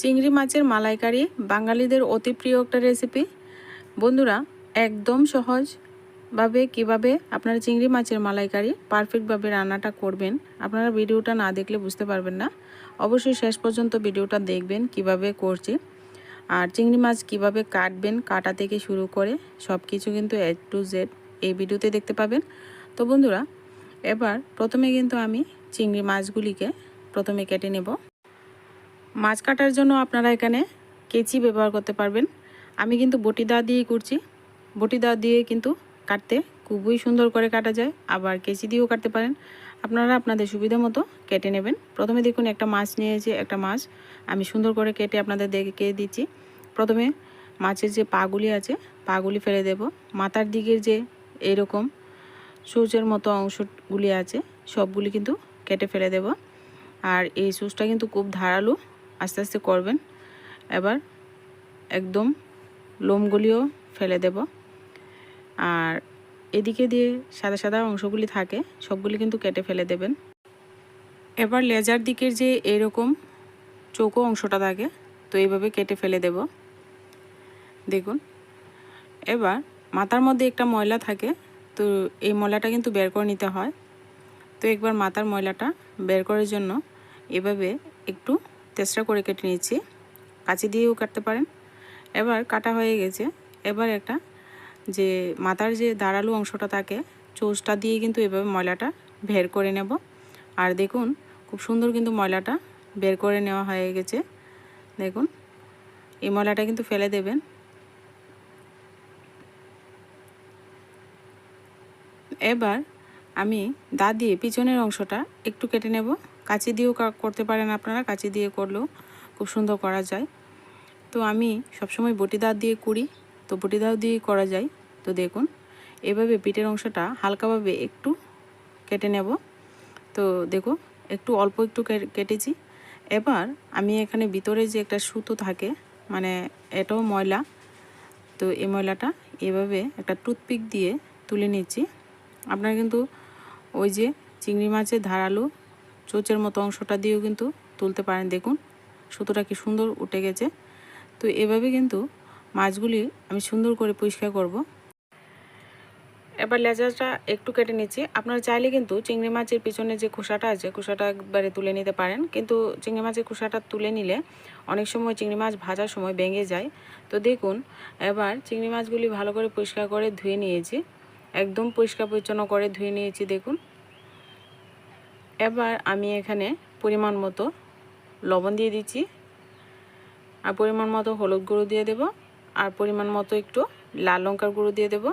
চিংড়ি মাছের মালাইকারি বাঙালিদের অতি প্রিয় একটা রেসিপি বন্ধুরা, একদম সহজভাবে কীভাবে আপনারা চিংড়ি মাছের মালাইকারি পারফেক্টভাবে রান্নাটা করবেন, আপনারা ভিডিওটা না দেখলে বুঝতে পারবেন না। অবশ্যই শেষ পর্যন্ত ভিডিওটা দেখবেন কীভাবে করছি। আর চিংড়ি মাছ কীভাবে কাটবেন, কাটা থেকে শুরু করে সব কিছু কিন্তু এ টু জেড এই ভিডিওতে দেখতে পাবেন। তো বন্ধুরা, এবার প্রথমে কিন্তু আমি চিংড়ি মাছগুলিকে প্রথমে কেটে নেব। মাছ কাটার জন্য আপনারা এখানে কেচি ব্যবহার করতে পারবেন। আমি কিন্তু বটি দা দিয়েই করছি। বটি দা দিয়ে কিন্তু কাটতে খুবই সুন্দর করে কাটা যায়। আবার কেচি দিয়েও কাটতে পারেন। আপনারা আপনাদের সুবিধা মতো কেটে নেবেন। প্রথমে দেখুন একটা মাছ নিয়েছি, একটা মাছ। আমি সুন্দর করে কেটে আপনাদের দেখে দিচ্ছি। প্রথমে মাছের যে পাগুলি আছে, পাগুলি ফেলে দেব। মাথার দিকের যে এরকম সূর্যের মতো অংশগুলি আছে, সবগুলি কিন্তু কেটে ফেলে দেব। আর এই সুচটা কিন্তু খুব ধারালো আস্তে আস্তে করবেন। এবার একদম লোমগুলিও ফেলে দেব। আর এদিকে দিয়ে সাদা সাদা অংশগুলি থাকে, সবগুলি কিন্তু কেটে ফেলে দেবেন। এবার লেজার দিকের যে এরকম চৌকো অংশটা থাকে, তো এইভাবে কেটে ফেলে দেব। দেখুন, এবার মাথার মধ্যে একটা ময়লা থাকে, তো এই ময়লাটা কিন্তু বের করে নিতে হয়। তো একবার মাথার ময়লাটা বের করার জন্য এভাবে একটু তেসরা করে কেটে নিয়েছি। কাঁচি দিয়েও কাটতে পারেন। এবার কাটা হয়ে গেছে। এবার একটা যে মাথার যে দাঁড়াল অংশটা থাকে, চোষটা দিয়ে কিন্তু এভাবে ময়লাটা বের করে নেব। আর দেখুন, খুব সুন্দর কিন্তু ময়লাটা বের করে নেওয়া হয়ে গেছে। দেখুন, এই ময়লাটা কিন্তু ফেলে দেবেন। এবার আমি দা দিয়ে পিছনের অংশটা একটু কেটে নেব। কাঁচি দিয়েও করতে পারেন আপনারা, কাঁচি দিয়ে করলেও খুব সুন্দর করা যায়। তো আমি সবসময় বটি দাঁত দিয়ে করি তো বটি দাঁত দিয়ে করা যায়। তো দেখুন, এভাবে পিঠের অংশটা হালকাভাবে একটু কেটে নেব। তো দেখো, একটু অল্প একটু কেটেছি। এবার আমি এখানে ভিতরে যে একটা সুতো থাকে মানে এটাও ময়লা, তো এই ময়লাটা এভাবে একটা টুথপিক দিয়ে তুলে নিচ্ছি। আপনারা কিন্তু ওই যে চিংড়ি মাছের ধারালো চোচের মতো অংশটা দিয়েও কিন্তু তুলতে পারেন। দেখুন, সুতোটা কি সুন্দর উঠে গেছে। তো এভাবে কিন্তু মাছগুলি আমি সুন্দর করে পরিষ্কার করব। এবার লেজাটা একটু কেটে নিচ্ছি। আপনারা চাইলে কিন্তু চিংড়ি মাছের পিছনে যে খোসাটা আছে, খোসাটা একবারে তুলে নিতে পারেন। কিন্তু চিংড়ি মাছের খোসাটা তুলে নিলে অনেক সময় চিংড়ি মাছ ভাজার সময় ভেঙে যায়। তো দেখুন, এবার চিংড়ি মাছগুলি ভালো করে পরিষ্কার করে ধুয়ে নিয়েছি। একদম পরিষ্কার পরিচ্ছন্ন করে ধুয়ে নিয়েছি, দেখুন। এবার আমি এখানে পরিমাণ মতো লবণ দিয়ে দিচ্ছি। আর পরিমাণ মতো হলুদ গুঁড়ো দিয়ে দেব। আর পরিমাণ মতো একটু লাল লঙ্কার গুঁড়ো দিয়ে দেব।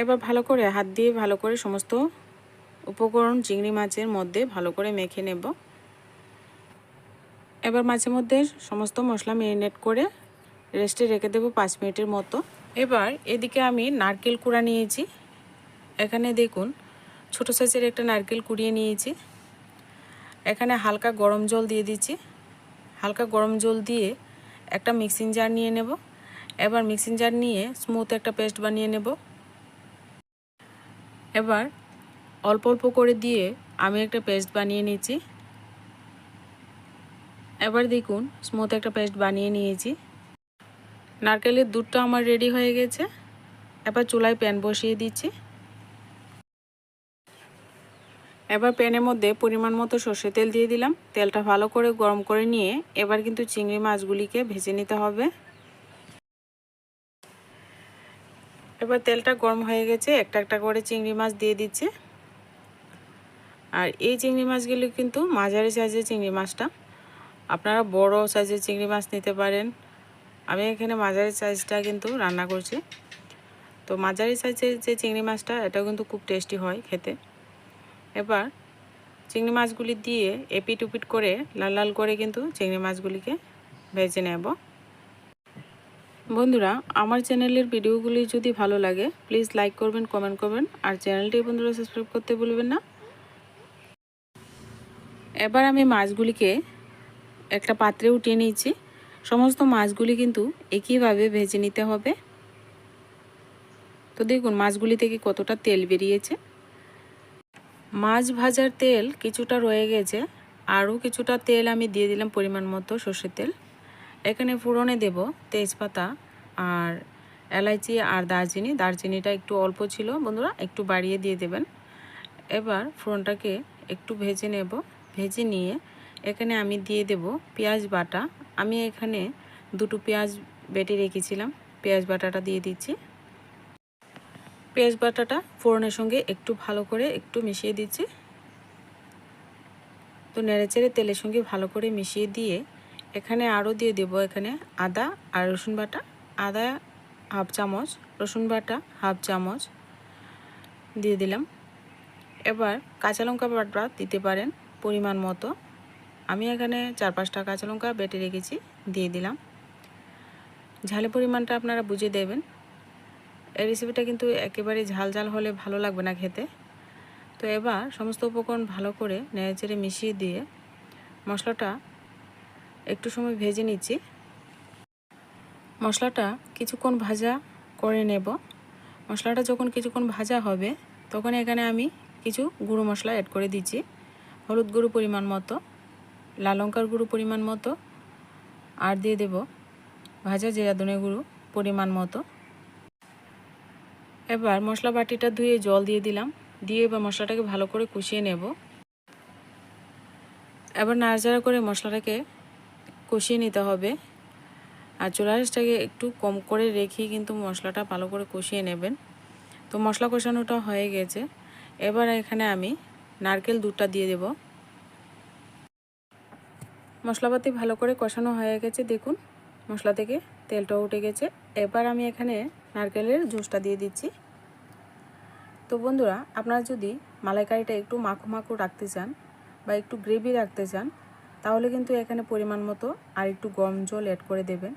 এবার ভালো করে হাত দিয়ে ভালো করে সমস্ত উপকরণ চিংড়ি মাছের মধ্যে ভালো করে মেখে নেব। এবার মাছের মধ্যে সমস্ত মশলা মেরিনেট করে রেস্টে রেখে দেবো পাঁচ মিনিটের মতো। এবার এদিকে আমি নারকেল কুড়া নিয়েছি। এখানে দেখুন ছোটো সাইজের একটা নারকেল কুড়িয়ে নিয়েছি। এখানে হালকা গরম জল দিয়ে দিচ্ছি। হালকা গরম জল দিয়ে একটা মিক্সিং জার নিয়ে নেব। এবার মিক্সিং জার নিয়ে স্মুথ একটা পেস্ট বানিয়ে নেব। এবার অল্প অল্প করে দিয়ে আমি একটা পেস্ট বানিয়ে নিয়েছি এবার দেখুন স্মুথ একটা পেস্ট বানিয়ে নিয়েছি। নারকেলের দুধটা আমার রেডি হয়ে গেছে। এবার চুলায় প্যান বসিয়ে দিচ্ছি। এবার প্যানের মধ্যে পরিমাণ মতো সর্ষে তেল দিয়ে দিলাম। তেলটা ভালো করে গরম করে নিয়ে এবার কিন্তু চিংড়ি মাছগুলিকে ভেজে নিতে হবে। এবার তেলটা গরম হয়ে গেছে, একটা একটা করে চিংড়ি মাছ দিয়ে দিচ্ছে। আর এই চিংড়ি মাছগুলি কিন্তু মাঝারি সাইজের চিংড়ি মাছটা। আপনারা বড় সাইজের চিংড়ি মাছ নিতে পারেন। আমি এখানে মাঝারি সাইজটা কিন্তু রান্না করছি। তো মাঝারি সাইজের যে চিংড়ি মাছটা, এটাও কিন্তু খুব টেস্টি হয় খেতে। এবার চিংড়ি মাছগুলি দিয়ে এপিট উপিট করে লাল লাল করে কিন্তু চিংড়ি মাছগুলিকে ভেজে নেব। বন্ধুরা, আমার চ্যানেলের ভিডিওগুলি যদি ভালো লাগে প্লিজ লাইক করবেন কমেন্ট করবেন, আর চ্যানেলটি বন্ধুরা সাবস্ক্রাইব করতে ভুলবেন না। এবার আমি মাছগুলিকে একটা পাত্রে উঠিয়ে নিয়েছি। সমস্ত মাছগুলি কিন্তু একইভাবে ভেজে নিতে হবে। তো দেখুন, মাছগুলি থেকে কতটা তেল বেরিয়েছে। মাছ ভাজার তেল কিছুটা রয়ে গেছে, আরও কিছুটা তেল আমি দিয়ে দিলাম পরিমাণ মতো সর্ষের তেল। এখানে ফোড়নে দেব তেজপাতা আর এলাইচি আর দারচিনি। দারচিনিটা একটু অল্প ছিল, বন্ধুরা, একটু বাড়িয়ে দিয়ে দেবেন। এবার ফোড়নটাকে একটু ভেজে নেব। ভেজে নিয়ে এখানে আমি দিয়ে দেব পেঁয়াজ বাটা। আমি এখানে দুটো পেঁয়াজ বেটে রেখেছিলাম। পেঁয়াজ বাটাটা দিয়ে দিচ্ছি। পেঁয়াজ বাটাটা ফোড়নের সঙ্গে একটু ভালো করে একটু মিশিয়ে দিচ্ছি। তো নেড়েচেড়ে তেলের সঙ্গে ভালো করে মিশিয়ে দিয়ে এখানে আরও দিয়ে দেব এখানে আদা আর রসুন বাটা। আদা হাফ চামচ, রসুন বাটা হাফ চামচ দিয়ে দিলাম। এবার কাঁচা লঙ্কা বাটা দিতে পারেন পরিমাণ মতো। আমি এখানে চার পাঁচটা কাঁচা লঙ্কা বেটে রেখেছি, দিয়ে দিলাম। ঝালের পরিমাণটা আপনারা বুঝে দেবেন। রেসিপিটা কিন্তু একেবারে ঝাল ঝাল হলে ভালো লাগবে না খেতে। তো এবার সমস্ত উপকরণ ভালো করে নেড়েচেড়ে মিশিয়ে দিয়ে মশলাটা একটু সময় ভেজে নিচ্ছি। মশলাটা কিছুক্ষণ ভাজা করে নেব। মশলাটা যখন কিছুক্ষণ ভাজা হবে, তখন এখানে আমি কিছু গুঁড়ো মশলা অ্যাড করে দিচ্ছি। হলুদ গুঁড়ো পরিমাণ মতো, লাল লঙ্কার গুঁড়ো পরিমাণ মতো, আর দিয়ে দেব ভাজা জিরা গুঁড়ো পরিমাণ মতো। এবার মশলা বাটিটা ধুয়ে জল দিয়ে দিলাম। দিয়ে এবার মশলাটাকে ভালো করে কষিয়ে নেব। এবার নাড়াচাড়া করে মশলাটাকে কষিয়ে নিতে হবে। আর চুলাশটাকে একটু কম করে রেখে কিন্তু মশলাটা ভালো করে কষিয়ে নেবেন। তো মশলা কষানোটা হয়ে গেছে। এবার এখানে আমি নারকেল দুধটা দিয়ে দেব। মশলাপাতি ভালো করে কষানো হয়ে গেছে। দেখুন, মশলা থেকে তেলটা উঠে গেছে। এবার আমি এখানে নারকেলের জুসটা দিয়ে দিচ্ছি। তো বন্ধুরা, আপনারা যদি মালাইকারিটা একটু মাখো মাখো রাখতে চান বা একটু গ্রেভি রাখতে চান, তাহলে কিন্তু এখানে পরিমাণ মতো আর একটু গরম জল অ্যাড করে দেবেন।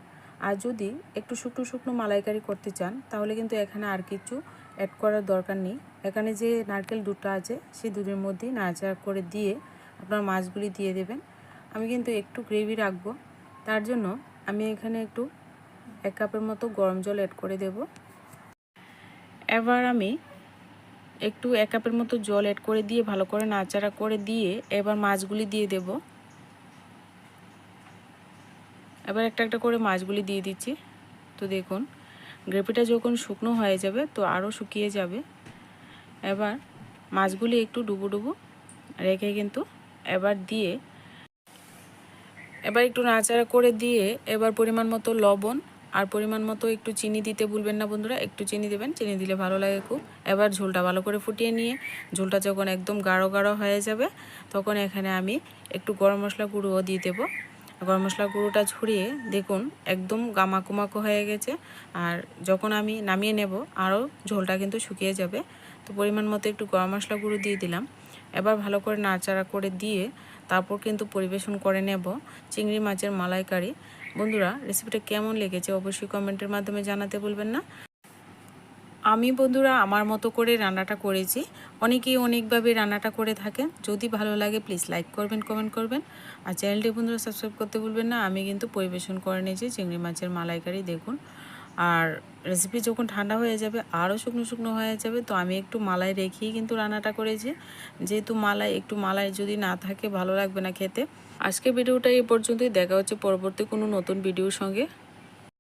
আর যদি একটু শুকনো শুকনো মালাইকারি করতে চান, তাহলে কিন্তু এখানে আর কিছু অ্যাড করার দরকার নেই। এখানে যে নারকেল দুধটা আছে, সেই দুধের মধ্যেই নাড়াচাড়া করে দিয়ে আপনার মাছগুলি দিয়ে দেবেন। আমি কিন্তু একটু গ্রেভি রাখব। তার জন্য আমি এখানে একটু এক কাপের মতো গরম জল অ্যাড করে দেব। এবার আমি একটু এক কাপের মতো জল অ্যাড করে দিয়ে ভালো করে নাড়াচাড়া করে দিয়ে এবার মাছগুলি দিয়ে দেব। এবার একটা একটা করে মাছগুলি দিয়ে দিচ্ছি। তো দেখুন, গ্রেভিটা যখন শুকনো হয়ে যাবে তো আরও শুকিয়ে যাবে। এবার মাছগুলি একটু ডুবো ডুবো রেখে কিন্তু এবার দিয়ে, এবার একটু নাড়াচাড়া করে দিয়ে এবার পরিমাণ মতো লবণ আর পরিমাণ মতো একটু চিনি দিতে ভুলবেন না বন্ধুরা, একটু চিনি দেবেন, চিনি দিলে ভালো লাগে খুব। এবার ঝোলটা ভালো করে ফুটিয়ে নিয়ে, ঝোলটা যখন একদম গাঢ় গাঢ় হয়ে যাবে, তখন এখানে আমি একটু গরম মশলা গুঁড়োও দিয়ে দেবো। গরম মশলা গুঁড়োটা ছড়িয়ে দেখুন একদম গামাকো মাকো হয়ে গেছে। আর যখন আমি নামিয়ে নেব, আরও ঝোলটা কিন্তু শুকিয়ে যাবে। তো পরিমাণ মতো একটু গরম মশলা গুঁড়ো দিয়ে দিলাম। এবার ভালো করে নাড়াচাড়া করে দিয়ে তারপর কিন্তু পরিবেশন করে নেব চিংড়ি মাছের মালাইকারি। বন্ধুরা রেসিপিটা কেমন লেগেছে অবশ্যই কমেন্টের মাধ্যমে জানাতে বলবেন না। আমি বন্ধুরা, আমার মতো করে রান্নাটা করেছি। অনেকেই অনেকভাবে রান্নাটা করে থাকেন। যদি ভালো লাগে প্লিজ লাইক করবেন কমেন্ট করবেন। আর চ্যানেলটি বন্ধুরা সাবস্ক্রাইব করতে ভুলবেন না। আমি কিন্তু পরিবেশন করে নিয়েছি চিংড়ি মাছের মালাইকারি, দেখুন। আর রেসিপি যখন ঠান্ডা হয়ে যাবে, আরও শুকনো শুকনো হয়ে যাবে, তো আমি একটু মালাই রেখেই কিন্তু রান্নাটা করেছি। যেহেতু মালাই, একটু মালাই যদি না থাকে, ভালো লাগবে না খেতে। আজকে ভিডিওটা এই পর্যন্তই। দেখা হচ্ছে পরবর্তী কোনো নতুন ভিডিওর সঙ্গে।